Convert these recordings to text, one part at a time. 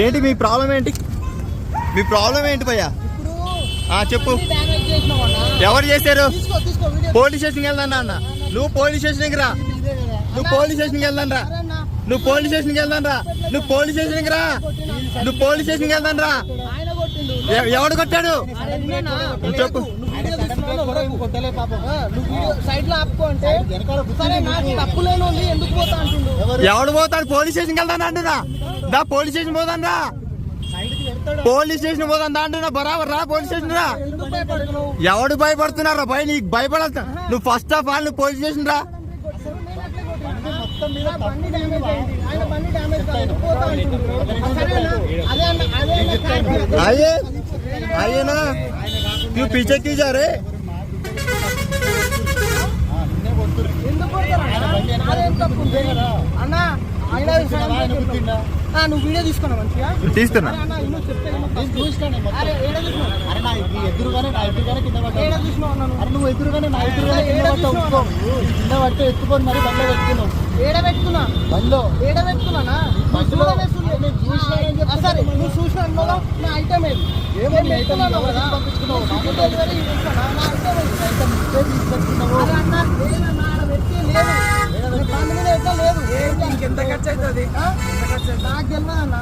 ఏంటి మీ ప్రాబ్లం ఏంటి? మీ ప్రాబ్లం ఏంటి భయ్యా? ఇప్పుడు ఆ, చెప్పు. ఎవరు చేశారు? తీసుకో తీసుకో వీడియో. పోలీస్ స్టేషన్కి వెళ్దాం అన్న నువ్వు పోలీస్ స్టేషన్కి రా. నువ్వు పోలీస్ స్టేషన్కి వెళ్దాం రా. నువ్వు పోలీస్ స్టేషన్కి వెళ్దాం రా. నువ్వు పోలీస్ స్టేషన్కి రా. నువ్వు పోలీస్ స్టేషన్కి వెళ్దాం రా. ఆయన కొట్టిండు. ఎ- ఎవడు కొట్టాడు? చెప్పు. ఎవడు పోతాడు? పోలీస్ స్టేషన్కి వెళ్తాను అంటున్నా దా పోలీస్ స్టేషన్ పోతాను రా. పోలీస్ స్టేషన్ పోదాం దా బరాబర్ రా పోలీస్ స్టేషన్ రా. ఎవడు భయపడుతున్నారా భయ నీకు భయపడతా నువ్వు ఫస్ట్ ఆఫ్ ఆల్ నువ్వు పోలీస్ స్టేషన్ రా. అయ్యే మీద బండి డ్యామేజ్ అయింది అన్నా నువ్వు వీడియో తీసుకున్నా మంచిగా? తీస్తున్నా. నువ్వు? ఎదురుగానే నా ఎదురుగానే కింద పడితే ఎత్తుకొని మరి బండ్లో పెట్టుకున్నావు. ఏడ పెట్టుకున్నా? బండ్లో. ఏడ పెట్టుకున్నానా? బస్సులో సరే నువ్వు చూసిన నా ఐటమ్ ఏది? ఏమైనా ఐటమ్ పంపించుకున్నావు? ఐటమ్ లేదు. ఎంత ఖర్చు అవుతుంది నాకు తెలియదు అన్న.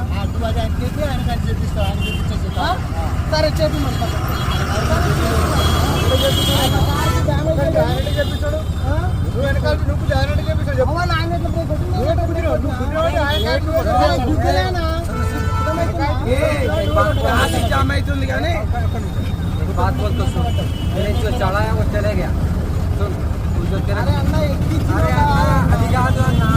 ఆయన చెప్పి ఆయన ఖర్చు చేపిస్తా ఆయన చేపించేస్తా సరే చెప్పి నువ్వు కానీ. చాలా వచ్చేలాగా దగ్గర అది కాదు అన్నా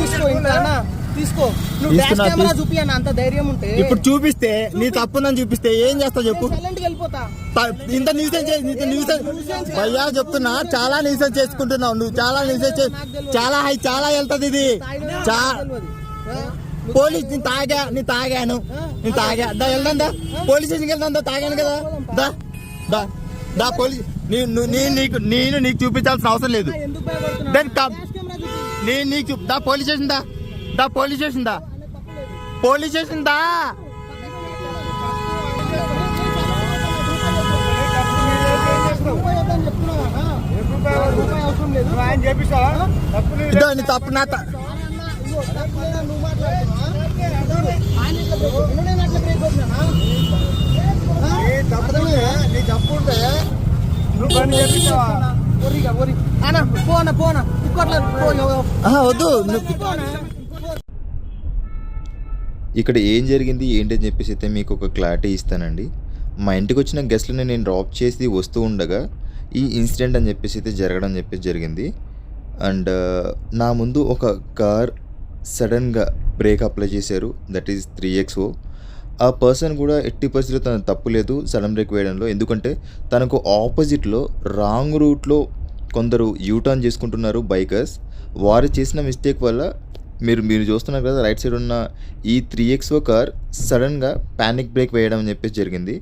తీసుకో ఇంకా అన్న. తీసుకో. నువ్వు డాష్ తీసుకున్నా, కెమెరా తీసు- చూపి అన్న అంత ధైర్యం ఉంటే. ఇప్పుడు చూపిస్తే నీ తప్పుందని చూపిస్తే ఏం చేస్తావు చెప్పు? ఇంత న్యూసెన్స్ ఇంత న్యూసెన్స్ భయ్యా చెప్తున్నా చాలా న్యూసెన్స్ చేసుకుంటున్నావు. నువ్వు చాలా న్యూసెన్స్ చే- చాలా హై చాలా వెళ్తది ఇది. చా పోలీస్ నేను తాగా నేను తాగాను. నేను తాగా. దా వెళ్దాం దా. పోలీస్ స్టేషన్కి వెళ్దాం దా తాగాను కదా. దా దా దా పోలీస్ నేను నీకు నేను నీకు చూపించాల్సిన అవసరం లేదు. నేను నీకు చూప్ దా పోలీస్ స్టేషన్ దా. దా పోలీస్ స్టేషన్ దా. పోలీస్ స్టేషన్ దా. ఇదో నీ తప్పు నా తప్పు? నీ తప్పు ఉంటే, వద్దు ఇక్కడ ఏం జరిగింది ఏంటి అని చెప్పేసి అయితే మీకు ఒక క్లారిటీ ఇస్తానండి. మా ఇంటికి వచ్చిన గెస్ట్లని నేను డ్రాప్ చేసి వస్తూ ఉండగా ఈ ఇన్సిడెంట్ అని చెప్పేసి అయితే జరగడం అని చెప్పేసి జరిగింది. అండ్ నా ముందు ఒక కార్ సడన్గా బ్రేక్ అప్లై చేశారు. దట్ ఈస్ త్రీ ఎక్స్ఓ ఆ పర్సన్ కూడా ఎట్టి పరిస్థితుల్లో తన తప్పు లేదు సడన్ బ్రేక్ వేయడంలో. ఎందుకంటే తనకు ఆపోజిట్లో రాంగ్ రూట్లో కొందరు యూటర్న్ చేసుకుంటున్నారు బైకర్స్ వారు చేసిన మిస్టేక్ వల్ల మీరు మీరు చూస్తున్నారు కదా రైట్ సైడ్ ఉన్న ఈ త్రీ ఎక్స్ఓ కార్ సడన్గా ప్యానిక్ బ్రేక్ వేయడం అని చెప్పేసి జరిగింది.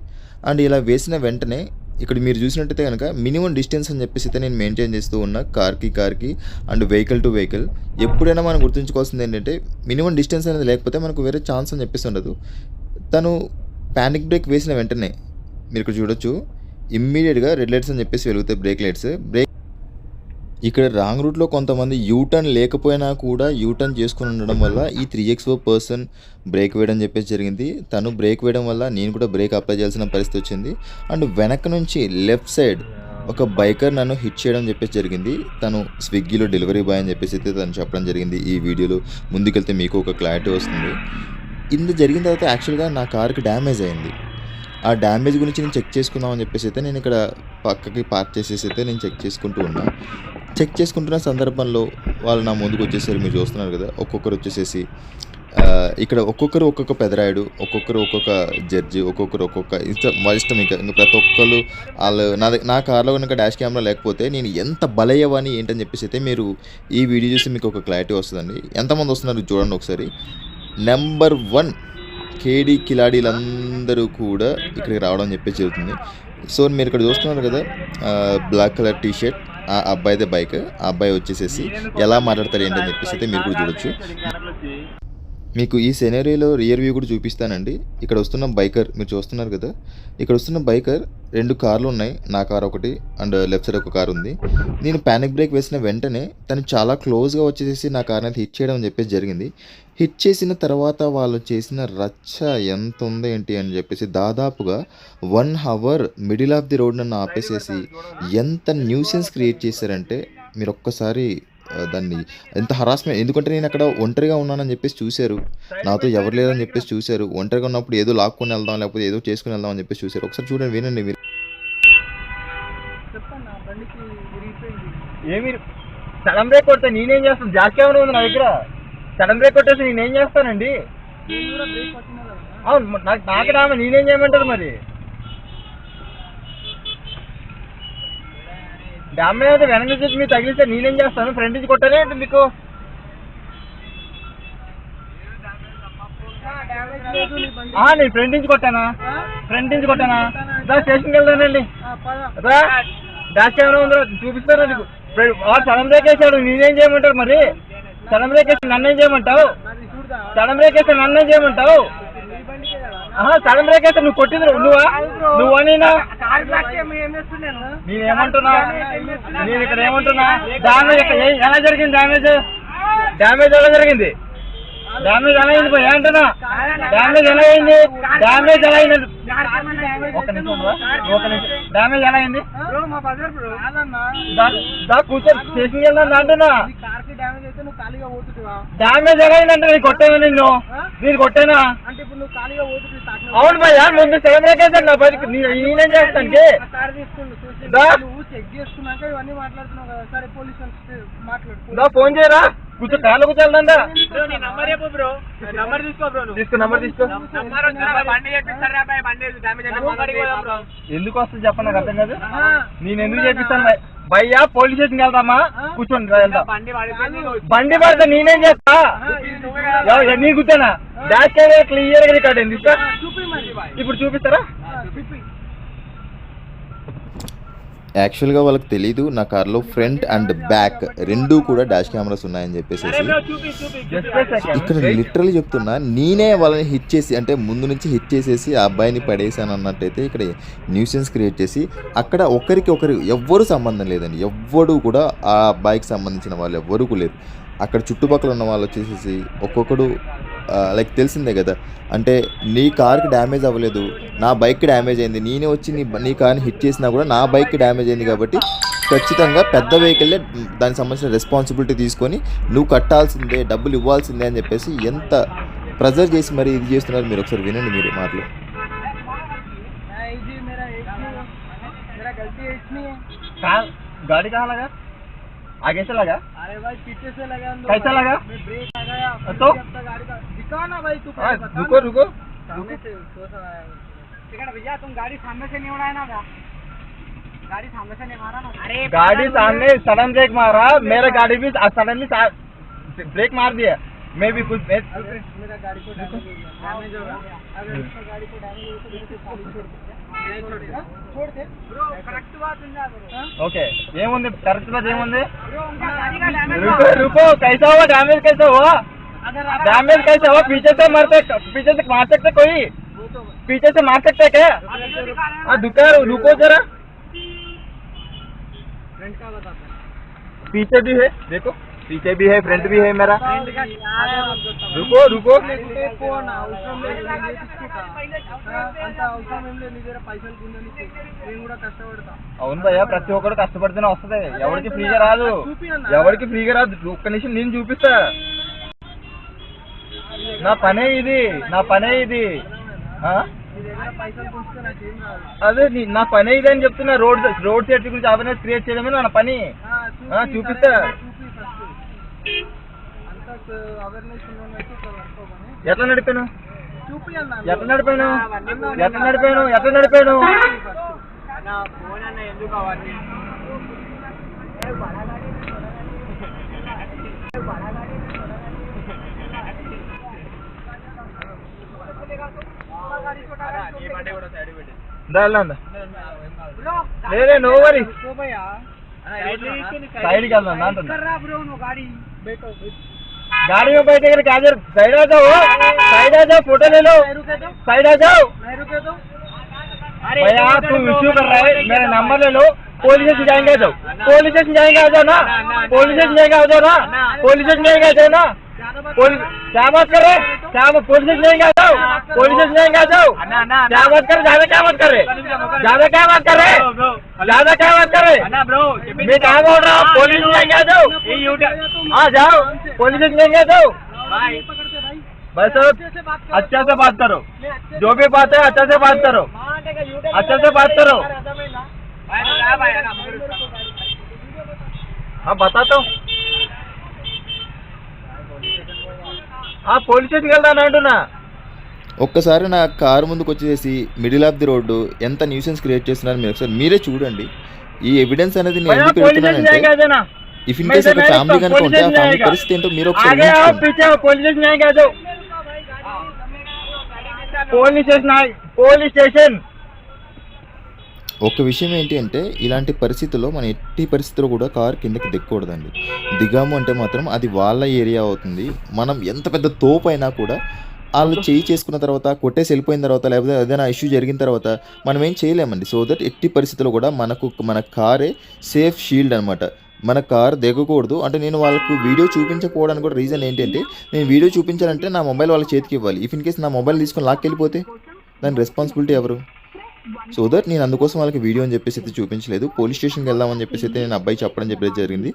అండ్ ఇలా వేసిన వెంటనే ఇక్కడ మీరు చూసినట్టయితే కనుక మినిమం డిస్టెన్స్ అని చెప్పేసి అయితే నేను మెయింటైన్ చేస్తూ ఉన్నా కార్కి కార్కి అండ్ వెహికల్ టు వెహికల్ ఎప్పుడైనా మనం గుర్తుంచుకోవాల్సింది ఏంటంటే మినిమం డిస్టెన్స్ అనేది లేకపోతే మనకు వేరే ఛాన్స్ అని చెప్పేసి ఉండదు. తను ప్యానిక్ బ్రేక్ వేసిన వెంటనే మీరు ఇక్కడ చూడొచ్చు. ఇమ్మీడియట్గా రెడ్ లైట్స్ అని చెప్పేసి వెలుగుతాయి బ్రేక్ లైట్స్ బ్రేక్ ఇక్కడ రాంగ్ రూట్లో కొంతమంది యూటర్న్ లేకపోయినా కూడా యూటర్న్ చేసుకుని ఉండడం వల్ల ఈ three X O person brake వేయడం చెప్పేసి జరిగింది. తను బ్రేక్ వేయడం వల్ల నేను కూడా బ్రేక్ అప్లై చేయాల్సిన పరిస్థితి వచ్చింది. అండ్ వెనక నుంచి లెఫ్ట్ సైడ్ ఒక బైకర్ నన్ను హిట్ చేయడం చెప్పేసి జరిగింది. తను స్విగ్గీలో డెలివరీ బాయ్ అని చెప్పేసి అయితే తను చెప్పడం జరిగింది ఈ వీడియోలో. ముందుకెళ్తే మీకు ఒక క్లారిటీ వస్తుంది. ఇంత జరిగిన తర్వాత యాక్చువల్గా నా కార్కి డ్యామేజ్ అయింది. ఆ డ్యామేజ్ గురించి నేను చెక్ చేసుకుందాం అని చెప్పేసి అయితే నేను ఇక్కడ పక్కకి పార్క్ చేసేసి అయితే నేను చెక్ చేసుకుంటూ ఉన్నా. చెక్ చేసుకుంటున్న సందర్భంలో వాళ్ళు నా ముందుకు వచ్చేసారు. మీరు చూస్తున్నారు కదా ఒక్కొక్కరు వచ్చేసేసి ఇక్కడ ఒక్కొక్కరు ఒక్కొక్క పెదరాయుడు ఒక్కొక్కరు ఒక్కొక్క జడ్జి ఒక్కొక్కరు ఒక్కొక్క ఇష్టం వాళ్ళ ఇష్టం ఇంకా. ఇంకా ప్రతి ఒక్కరు వాళ్ళు నా నా కార్లో కనుక డాష్ కెమెరా లేకపోతే నేను ఎంత బలయ్యవని ఏంటని చెప్పేసి అయితే మీరు ఈ వీడియో చూసి మీకు ఒక క్లారిటీ వస్తుందండి. ఎంతమంది వస్తున్నారు చూడండి ఒకసారి. నెంబర్ వన్ కేడీ కిలాడీలందరూ కూడా ఇక్కడికి రావడం అని చెప్పేసి జరుగుతుంది. సో మీరు ఇక్కడ చూస్తున్నారు కదా బ్లాక్ కలర్ టీ షర్ట్ ఆ అబ్బాయిదే బైక్ ఆ అబ్బాయి వచ్చేసేసి ఎలా మాట్లాడతారు ఏంటని చెప్పేసి అయితే మీరు కూడా చూడొచ్చు. మీకు ఈ సెనరీలో రియర్ వ్యూ కూడా చూపిస్తానండి. ఇక్కడ వస్తున్న బైకర్ మీరు చూస్తున్నారు కదా. ఇక్కడ వస్తున్న బైకర్ రెండు కార్లు ఉన్నాయి. నా కార్ ఒకటి అండ్ లెఫ్ట్ సైడ్ ఒక కార్ ఉంది. నేను ప్యానిక్ బ్రేక్ వేసిన వెంటనే తను చాలా క్లోజ్గా వచ్చేసి నా కార్ని అయితే హిట్ చేయడం అని చెప్పేసి జరిగింది. హిట్ చేసిన తర్వాత వాళ్ళు చేసిన రచ్చ ఎంత ఉంది ఏంటి అని చెప్పేసి దాదాపుగా one hour middle of the road నన్ను ఆపేసేసి ఎంత న్యూసెన్స్ క్రియేట్ చేశారంటే మీరు ఒక్కసారి దాన్ని ఎంత హరాస్మెంట్ ఎందుకంటే నేను అక్కడ ఒంటరిగా ఉన్నానని చెప్పేసి చూశారు. నాతో ఎవరు లేరని చెప్పేసి చూశారు. ఒంటరిగా ఉన్నప్పుడు ఏదో లాక్కొని వెళ్దాం లేకపోతే ఏదో చేసుకుని వెళ్దాం అని చెప్పేసి చూశారు. ఒకసారి చూడండి వినండి మీరు. చెప్పండి నా బండికి విరిగిపోయింది. ఏమి సడన్ బ్రేక్ కొడితే నేనేం చేస్తాను? జాక్ కెమెరా ఉంది నా దగ్గర? సడన్ బ్రేక్ కొట్టేసి నేనేం చేస్తానండి? నేను కూడా బ్రేక్ పట్టినా కదా. అవును నాకు రామ నేనేం చేయమంటారు మరి? డామేజ్ అయితే వెనక నుంచి మీరు తగిలిస్తే నేనేం చేస్తాను? ఫ్రంట్ నుంచి కొట్టానే అంటే మీకు. నీ నేను ఫ్రంట్ నుంచి కొట్టానా? ఫ్రంట్ నుంచి కొట్టానా? రా స్టేషన్కి వెళ్తానండి రా డాష్ కెమెరా ఉందా చూపిస్తారా నీకు. వాడు సడన్ బ్రేక్ వేసాడు నేనేం చేయమంటారు మరి? సడన్ బ్రేక్ వేసి నన్నేం చేయమంటావు? సడన్ బ్రేక్ వేస్తే నన్నేం చేయమంటావు? సడన్ బ్రేక్ వేస్తే నువ్వు కొట్టింది నువ్వా? నువ్వు అనినా నేనేమంటున్నా నేను ఇక్కడ ఏమంటున్నా? డామేజ్ ఎలా జరిగింది డామేజ్? డామేజ్ ఎలా జరిగింది? డామేజ్ ఎలా అయింది పోయి ఏంటన్నా డామేజ్ ఎలా అయింది? డామేజ్ ఎలా అయింది? ఒక నిమిషం ఒక నిమిషం. ఎలా అయింది? దా- కూర్చొని స్టేషన్కి వెళ్ళాను అంటున్నా. డామేజ్ అయితే నువ్వు ఎలా అయిందంటే నేను కొట్టాను నిన్ను? నేను కొట్టానా? అంటే ఇప్పుడు నువ్వు అవును భయ్యా ముందు సేమ్ రేకేసాడు నా బతికి. నేనేం చేస్తానికి? చూసి చెక్ చేసుకున్నాక ఇవన్నీ మాట్లాడుతున్నావు కదా సరే పోలీస్ మాట్లాడు ఫోన్ చేయరా. కూర్చో కార్లో కూర్చోదా నంబర్ చెప్పు బ్రో నంబర్ తీసుకో బ్రో తీసుకో నంబర్ తీసుకో. బండి చెప్పిస్తారా బండి డ్యామేజ్ ఎందుకు వస్తుంది చెప్పండి నాకు అర్థం కాదు. నేను ఎందుకు చేపిస్తాను భయ్- భయ్యా పోలీస్ స్టేషన్కి వెళ్దామా? కూర్చోండి వెళ్దాం. బండి పడితే నేనేం చేస్తా? నీ కూర్చోనా డాష్ కెమెరా క్లియర్గా రికార్డ్ అయింది తీసుకో. చూపి మరి. ఇప్పుడు చూపిస్తారా? యాక్చువల్గా వాళ్ళకి తెలీదు నా కార్లో ఫ్రంట్ అండ్ బ్యాక్ రెండూ కూడా డాష్ కెమెరాస్ ఉన్నాయని చెప్పేసి ఇక్కడ లిటరల్లీ చెప్తున్నా నేనే వాళ్ళని హిట్ చేసి అంటే ముందు నుంచి హిట్ చేసేసి ఆ అబ్బాయిని పడేసాను అన్నట్టయితే ఇక్కడ న్యూసెన్స్ క్రియేట్ చేసి అక్కడ ఒకరికి ఒకరు ఎవ్వరు సంబంధం లేదండి. ఎవ్వడు కూడా ఆ అబ్బాయికి సంబంధించిన వాళ్ళు ఎవ్వరూ కూడా లేరు. అక్కడ చుట్టుపక్కల ఉన్న వాళ్ళు వచ్చేసేసి ఒక్కొక్కడు లైక్ తెలిసిందే కదా అంటే నీ కార్కి డ్యామేజ్ అవ్వలేదు నా బైక్కి డ్యామేజ్ అయింది నేనే వచ్చి నీ నీ కార్ని హిట్ చేసినా కూడా నా బైక్కి డ్యామేజ్ అయింది కాబట్టి ఖచ్చితంగా పెద్ద వెహికల్లే దానికి సంబంధించిన రెస్పాన్సిబిలిటీ తీసుకొని నువ్వు కట్టాల్సిందే డబ్బులు ఇవ్వాల్సిందే అని చెప్పేసి ఎంత ప్రెజర్ చేసి మరి ఇది చేస్తున్నారు మీరు ఒకసారి వినండి మీరు మాటలు मैं जी मेरा एक नहीं है मेरा गलती एक नहीं है कहाँ गाड़ी कहाँ लगा आगे से लगा अरे भाई पीछे से लगा अंदर कैसा लगा? मैं ब्रेक लगाया तो? जब तक गाड़ी का दिखा ना भाई तू हाँ, पहले बता रुको ना। रुको सामने से सोच रहा है टिकट भैया तुम गाड़ी सामने से नहीं उड़ाए ना क्या गाड़ी सामने से नहीं मारा ना अरे गाड़ी सामने सडन ब्रेक मारा मेरा गाड़ी भी सडनली ब्रेक मार दिया मैं भी कुछ मैं- अगर मेरा गाड़ी को डैमेज हो गया डैमेज होगा अगर इसका गाड़ी को डैमेज हो तो मेरे को खाली छोड़ दे नहीं छोड़ दे छोड़ दे ब्रो करेक्ट बात सुन ब्रो ओके ఏముంది కరెక్ట్ బాత్ ఏముంది ब्रो उनका गाड़ी का डैमेज रुको रुको कैसा हुआ डैमेज कैसा हुआ अगर डैमेज कैसा हुआ पीछे से मारते पीछे से मार सकते कोई वो तो पीछे से मार सकते क्या हाँ दुका रुको जरा फ्रंट का बताता पीछे भी है देखो पीछे भी है फ्रंट भी है मेरा फ्रंट का रुको रुको ఫోన్ అవసరం లేదు నేను చేపించుకుంటా ఆ, అంత అవసరం ఏం లేదు నీ దగ్గర పైసలు గుండెనికి నేను కూడా కష్టపడతా అవును భయ్యా ప్రతి ఒక్కరు కష్టపడితేనే వస్తది ఎవరికి ఫ్రీగా రాదు ఎవరికి ఫ్రీగా రాదు ఒక్క నిమిషం నేను చూపిస్తా నా పనే ఇది నా పనే ఇది. ఆ? అదే నా పనే ఇది అని చెప్తున్నా. రోడ్ రోడ్ సేఫ్టీ గురించి అవేర్నెస్ క్రియేట్ చేయడమే నా పని. ఆ, చూపిస్తా. ఎట్లా నడిపాను? ఎట్లా నడిపాను? ఎట్లా నడిపాను? ఎట్లా నడిపాను? లేదే నో వరీ साइड का अंदर, ना अंदर। ब्रो नो गाड़ी बैठो गाड़ी में बैठे कर क्या जर साइड आ जाओ साइड आ जाओ फोटो ले लो रुके तो साइड आ जाओ नहीं रुके तो भैया तुम इश्यू कर रहे है मेरा नंबर ले लो पुलिस स्टेशन जाएंगे आ जाओ पुलिस स्टेशन जाएंगे आ जाओ ना पुलिस स्टेशन जाएंगे आ जाओ ना पुलिस स्टेशन जाएंगे आ जाओ ना पुलिस क्या बात कर रहे? क्या पुलिस जाएँगे आ जाओ पुलिस जाएँगे आ जाओ क्या बात कर ज़्यादा क्या बात कर रहे? ज़्यादा क्या बात कर रहे? ज़्यादा क्या बात कर रहे? मैं कहाँ बोल रहा हूँ? पुलिस स्टेशन जाएँगे आ जाओ आ जाओ। पुलिस जाएँगे आ जाओ भाई। भाई साहब अच्छा से बात करो। जो भी बात है अच्छा से बात करो। अच्छा से बात करो। हाँ बताता हूँ। ఆ పోలీస్ స్టేషన్కి వెళ్దాను అంటున్నా. ఒక్కసారి నా కారు ముందుకు వచ్చేసి మిడిల్ ఆఫ్ ది రోడ్డు ఎంత న్యూసెన్స్ క్రియేట్ చేస్తున్నారు మీరు ఒకసారి మీరే చూడండి. ఈ ఎవిడెన్స్ అనేది నేను ఎందుకు పెడుతున్నానంటే ఇఫ్ ఇన్ కేస్ ఒక ఫ్యామిలీ కనుక ఉంటే ఆ ఫ్యామిలీ పరిస్థితి ఏంటో మీరు పోలీస్ స్టేషన్ పోలీస్ స్టేషన్. ఒక విషయం ఏంటి అంటే ఇలాంటి పరిస్థితుల్లో మనం ఎట్టి పరిస్థితుల్లో కూడా కార్ కిందకి దిగకూడదండి. దిగాము అంటే మాత్రం అది వాళ్ళ ఏరియా అవుతుంది. మనం ఎంత పెద్ద తోపు అయినా కూడా వాళ్ళు చేయి చేసుకున్న తర్వాత కొట్టేసి వెళ్ళిపోయిన తర్వాత లేకపోతే ఏదైనా ఇష్యూ జరిగిన తర్వాత మనం ఏం చేయలేమండి. సో దట్ ఎట్టి పరిస్థితుల్లో కూడా మనకు మన కారే సేఫ్ షీల్డ్ అనమాట మన కార్ దిగకూడదు. అంటే నేను వాళ్ళకు వీడియో చూపించకపోవడానికి కూడా రీజన్ ఏంటంటే నేను వీడియో చూపించాలంటే నా మొబైల్ వాళ్ళ చేతికి ఇవ్వాలి. ఇఫ్ ఇన్ కేస్ నా మొబైల్ తీసుకొని లాక్కెళ్ళిపోతే దాని రెస్పాన్సిబిలిటీ ఎవరు? సో దట్ నేను అందుకోసం వాళ్ళకి వీడియో అని చెప్పేసి అయితే చూపించలేదు. పోలీస్ స్టేషన్కి వెళ్దామని చెప్పేసి అయితే నేను అబ్బాయి చెప్పడం చెప్పేది జరిగింది.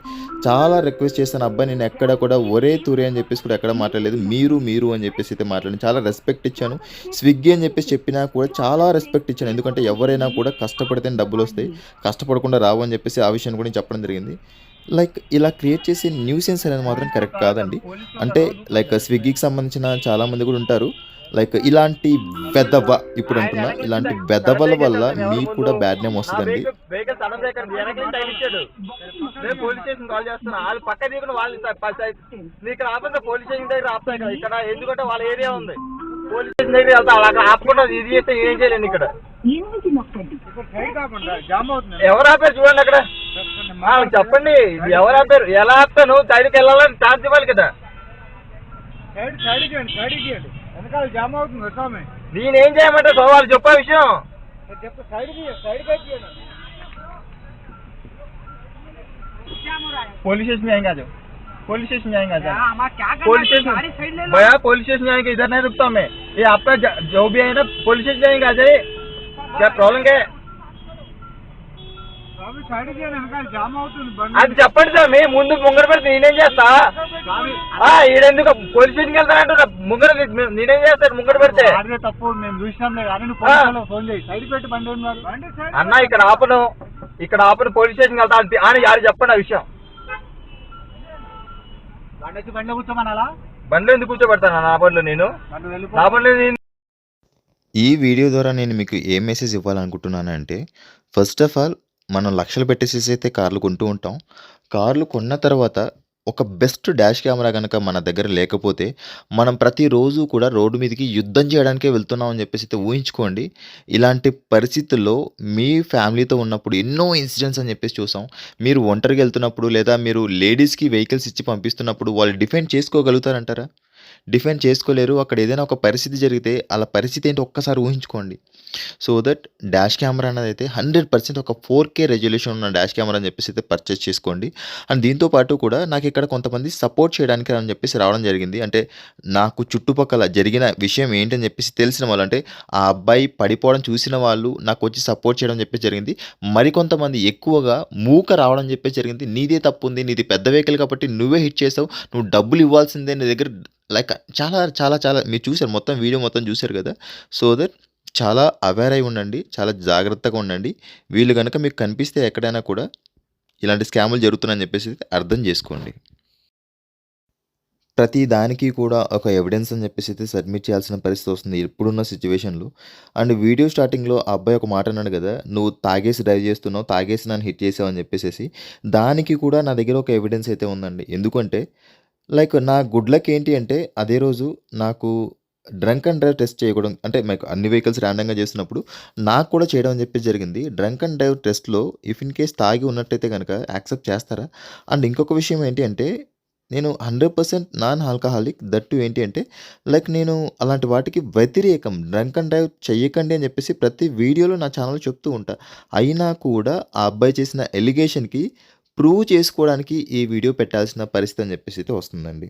చాలా రిక్వెస్ట్ చేస్తాను అబ్బాయి నేను ఎక్కడ కూడా ఒరే తురే అని చెప్పేసి కూడా ఎక్కడ మాట్లాడలేదు. మీరు మీరు అని చెప్పేసి అయితే మాట్లాడాను చాలా రెస్పెక్ట్ ఇచ్చాను. స్విగ్గీ అని చెప్పేసి చెప్పినా కూడా చాలా రెస్పెక్ట్ ఇచ్చాను. ఎందుకంటే ఎవరైనా కూడా కష్టపడితేనే డబ్బులు వస్తాయి. కష్టపడకుండా రావు అని చెప్పేసి ఆ విషయాన్ని కూడా చెప్పడం జరిగింది. లైక్ ఇలా క్రియేట్ చేసే న్యూసెన్స్ అనేది మాత్రం కరెక్ట్ కాదండి. అంటే లైక్ స్విగ్గీకి సంబంధించిన చాలా మంది కూడా ఉంటారు. లైక్ ఇలాంటి వెదవ ఇప్పుడు అంటున్నా ఇలాంటి వెదవల వల్ల మీకు కూడా బ్యాడ్ నేమ్ వస్తుందండి. వెహికల్ సడన్ బ్రేక్ అండి వెనక నుంచి టైం ఇచ్చాడు. నేను పోలీస్ స్టేషన్ కాల్ చేస్తున్నా. వాళ్ళు పోలీస్ స్టేషన్ దగ్గర ఆపుతాయి ఇక్కడ ఇక్కడ ఎందుకంటే వాళ్ళ ఏరియా ఉంది. పోలీస్ స్టేషన్ దగ్గర వెళ్తా అలా అక్కడ ఆపకుండా ఇది చేస్తే ఏం ఇక్కడ. జామ్ అవుతుంది ఎవరు ఆపారు చూడండి అక్కడ. చెప్పండి ఎవరు ఆపారు? ఎలా ఆపుతాను? సైడ్కి వెళ్ళాలని ఛాన్స్ ఇవ్వాలి కదా. సైడ్ సైడ్ ఇవ్వండి సైడ్ ఇవ్వండి వెనకాల జామ్ అవుతుంది స్వామి నేనేం చేయమంటే సో వాళ్ళు చెప్పే విషయం చెప్తా సైడ్ సైడ్ కట్ చేయండి पुलिस स्टेशन जाएंगे आज पुलिस स्टेशन जाएंगे आज क्या पुलिस स्टेशन भैया पुलिस स्टेशन जाएंगे इधर नहीं रुकता मैं ये आपका ज- जो भी है ना पुलिस स्टेशन जाएंगे आ जाइए क्या प्रॉब्लम क्या है స్వామి సైడ్ చేయండి వెనకాల జామ్ అవుతుంది బండి అది చెప్పండి స్వామి ముందు ముంగర పెడితే నేనేం చేస్తా ఆ, ఈడెందుకు పోలీస్ స్టేషన్కి వెళ్తానంటున్నా? ముంగర నేనేం చేస్తాను? ముంగర పెడితే. ఆడితే తప్పు మేము చూసినాంలే కానీ నువ్వు ఫోన్ చేయి. సైడ్ పెట్టి బండి అన్న ఇక్కడ ఆపను. ఇక్కడ ఆపను పోలీస్ స్టేషన్కి వెళ్తా అని యారు చెప్పండి ఆ విషయం. బండి బండి కూర్చోమనాలా? బండిలో ఎందుకు కూర్చోబెడతాను నా బండిలో నేను? నా బండిలో నేను ఈ వీడియో ద్వారా నేను మీకు ఏ మెసేజ్ ఇవ్వాలనుకుంటున్నానంటే ఫస్ట్ ఆఫ్ ఆల్ మనం లక్షలు పెట్టేసేసి అయితే కార్లు కొంటూ ఉంటాం. కార్లు కొన్న తర్వాత ఒక బెస్ట్ డాష్ కెమెరా కనుక మన దగ్గర లేకపోతే మనం ప్రతిరోజు కూడా రోడ్డు మీదకి యుద్ధం చేయడానికే వెళ్తున్నాం అని చెప్పేసి అయితే ఊహించుకోండి. ఇలాంటి పరిస్థితుల్లో మీ ఫ్యామిలీతో ఉన్నప్పుడు ఎన్నో ఇన్సిడెంట్స్ అని చెప్పేసి చూసాం. మీరు ఒంటరిగా వెళ్తున్నప్పుడు లేదా మీరు లేడీస్కి వెహికల్స్ ఇచ్చి పంపిస్తున్నప్పుడు వాళ్ళు డిఫెండ్ చేసుకోగలుగుతారంటారా? డిఫెండ్ చేసుకోలేరు. అక్కడ ఏదైనా ఒక పరిస్థితి జరిగితే అలా పరిస్థితి ఏంటి ఒక్కసారి ఊహించుకోండి. సో దట్ డాష్ కెమెరా అనేది అయితే హండ్రెడ్ పర్సెంట్ ఒక ఫోర్ కే రెజల్యూషన్ ఉన్న డాష్ కెమెరా అని చెప్పేసి అయితే పర్చేస్ చేసుకోండి. అండ్ దీంతో పాటు కూడా నాకు ఇక్కడ కొంతమంది సపోర్ట్ చేయడానికి అని చెప్పేసి రావడం జరిగింది. అంటే నాకు చుట్టుపక్కల జరిగిన విషయం ఏంటని చెప్పేసి తెలిసిన వాళ్ళు అంటే ఆ అబ్బాయి పడిపోవడం చూసిన వాళ్ళు నాకు వచ్చి సపోర్ట్ చేయడం చెప్పేసి జరిగింది. మరికొంతమంది ఎక్కువగా మూక రావడం చెప్పేసి జరిగింది. నీదే తప్పు ఉంది నీది పెద్ద వెహికల్ కాబట్టి నువ్వే హిట్ చేసావు నువ్వు డబ్బులు ఇవ్వాల్సిందే నీ దగ్గర లైక్ చాలా చాలా చాలా మీరు చూసారు మొత్తం వీడియో మొత్తం చూశారు కదా. సో దట్ చాలా అవేర్ అయి ఉండండి చాలా జాగ్రత్తగా ఉండండి. వీళ్ళు కనుక మీకు కనిపిస్తే ఎక్కడైనా కూడా ఇలాంటి స్కాములు జరుగుతున్నాయని చెప్పేసి అర్థం చేసుకోండి. ప్రతి దానికి కూడా ఒక ఎవిడెన్స్ అని చెప్పేసి అయితే సబ్మిట్ చేయాల్సిన పరిస్థితి వస్తుంది ఇప్పుడున్న సిచ్యువేషన్లో అండ్ వీడియో స్టార్టింగ్లో ఆ అబ్బాయి ఒక మాట అన్నాడు కదా నువ్వు తాగేసి డ్రైవ్ చేస్తున్నావు తాగేసి నన్ను హిట్ చేసావు అని చెప్పేసి దానికి కూడా నా దగ్గర ఒక ఎవిడెన్స్ అయితే ఉందండి. ఎందుకంటే లైక్ నా గుడ్ లక్ ఏంటి అంటే అదే రోజు నాకు డ్రంక్ అండ్ డ్రైవ్ టెస్ట్ చేయకూడదు. అంటే మైక్ అన్ని వెహికల్స్ ర్యాండంగా చేసినప్పుడు నాకు కూడా చేయడం అని చెప్పి జరిగింది. డ్రంక్ అండ్ డ్రైవ్ టెస్ట్లో ఇఫ్ ఇన్ కేస్ తాగి ఉన్నట్టయితే కనుక యాక్సెప్ట్ చేస్తారా? అండ్ ఇంకొక విషయం ఏంటి అంటే నేను hundred percent non alcoholic. That ఏంటి అంటే లైక్ నేను అలాంటి వాటికి వ్యతిరేకం. డ్రంక్ అండ్ డ్రైవ్ చెయ్యకండి అని చెప్పేసి ప్రతి వీడియోలో నా ఛానల్ చెప్తూ ఉంటా. అయినా కూడా ఆ అబ్బాయి చేసిన ఎలిగేషన్కి ప్రూవ్ చేసుకోవడానికి ఈ వీడియో పెట్టాల్సిన పరిస్థితి అని చెప్పేసి అయితే వస్తుందండి.